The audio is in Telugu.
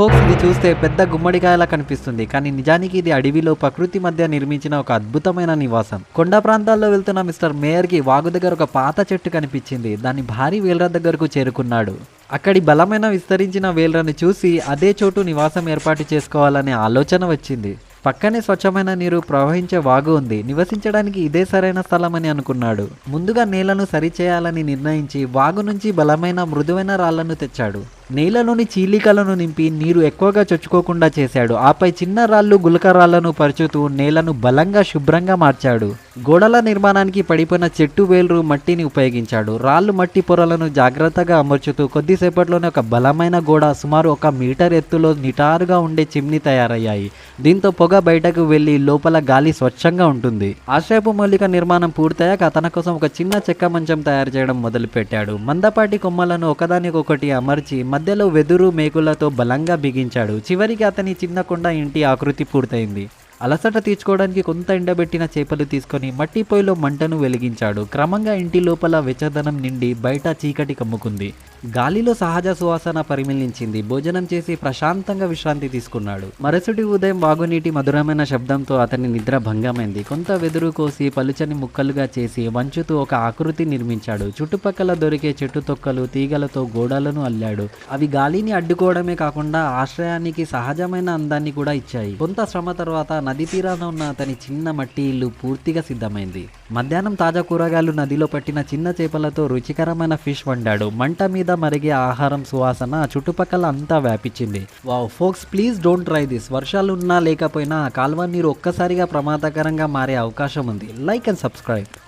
ఫోక్స్ ఇది చూస్తే పెద్ద గుమ్మడికాయలా కనిపిస్తుంది కానీ నిజానికి ఇది అడవిలో ప్రకృతి మధ్య నిర్మించిన ఒక అద్భుతమైన నివాసం. కొండ ప్రాంతాల్లో వెళ్తున్న మిస్టర్ మేయర్కి వాగు దగ్గర ఒక పాత చెట్టు కనిపించింది దాని భారీ వేలర దగ్గరకు చేరుకున్నాడు. అక్కడి బలమైన విస్తరించిన వేలరని చూసి అదే చోటు నివాసం ఏర్పాటు చేసుకోవాలనే ఆలోచన వచ్చింది. పక్కనే స్వచ్ఛమైన నీరు ప్రవహించే వాగు ఉంది నివసించడానికి ఇదే సరైన స్థలమని అనుకున్నాడు. ముందుగా నేలను సరిచేయాలని నిర్ణయించి వాగు నుంచి బలమైన మృదువైన రాళ్ళను తెచ్చాడు. నేలలోని చీలికలను నింపి నీరు ఎక్కువగా చొచ్చుకోకుండా చేశాడు. ఆపై చిన్న రాళ్ళు గులకరాళ్ళను పరుచుతూ నేలను బలంగా శుభ్రంగా మార్చాడు. గోడల నిర్మాణానికి పడిపోయిన చెట్టు వేలు మట్టిని ఉపయోగించాడు. రాళ్ళు మట్టి పొరలను జాగ్రత్తగా అమర్చుతూ కొద్దిసేపట్లోనే ఒక బలమైన గోడ సుమారు ఒక మీటర్ ఎత్తులో నిటారుగా ఉండే చిమ్ని తయారయ్యాయి. దీంతో పొగ బయటకు వెళ్ళి లోపల గాలి స్వచ్ఛంగా ఉంటుంది. ఆశ్రయపు మౌలిక నిర్మాణం పూర్తయ్యాక తన కోసం ఒక చిన్న చెక్క మంచం తయారు చేయడం మొదలుపెట్టాడు. మందపాటి కొమ్మలను ఒకదానికొకటి అమర్చి మధ్యలో వెదురు మేకులతో బలంగా బిగించాడు. చివరికి అతని చిన్న కొండ ఇంటి ఆకృతి పూర్తయింది. అలసట తీర్చుకోవడానికి కొంత ఎండబెట్టిన చేపలు తీసుకొని మట్టి పొయ్యిలో మంటను వెలిగించాడు. క్రమంగా ఇంటి లోపల వెచ్చదనం నిండి బయట చీకటి కమ్ముకుంది. గాలిలో సహజ సువాసన పరిమిలించింది. భోజనం చేసి ప్రశాంతంగా విశ్రాంతి తీసుకున్నాడు. మరుసటి ఉదయం వాగునీటి మధురమైన శబ్దంతో అతని నిద్ర భంగమైంది. కొంత వెదురు కోసి పలుచని ముక్కలుగా చేసి వంచుతూ ఒక ఆకృతి నిర్మించాడు. చుట్టుపక్కల దొరికే చెట్టు తొక్కలు తీగలతో గోడలను అల్లాడు. అవి గాలిని అడ్డుకోవడమే కాకుండా ఆశ్రయానికి సహజమైన అందాన్ని కూడా ఇచ్చాయి. కొంత శ్రమ తర్వాత నది తీరాన ఉన్న అతని చిన్న మట్టి ఇల్లు పూర్తిగా సిద్ధమైంది. మధ్యాహ్నం తాజా కూరగాయలు నదిలో పట్టిన చిన్న చేపలతో రుచికరమైన ఫిష్ వండాడు. మంట మీద మరిగే ఆహారం సువాసన చుట్టుపక్కల అంతా వ్యాపించింది. Wow folks please don't try this. వర్షాలు ఉన్నా లేకపోయినా కాల్వ నీరు ఒక్కసారిగా ప్రమాదకరంగా మారే అవకాశం ఉంది. Like and subscribe.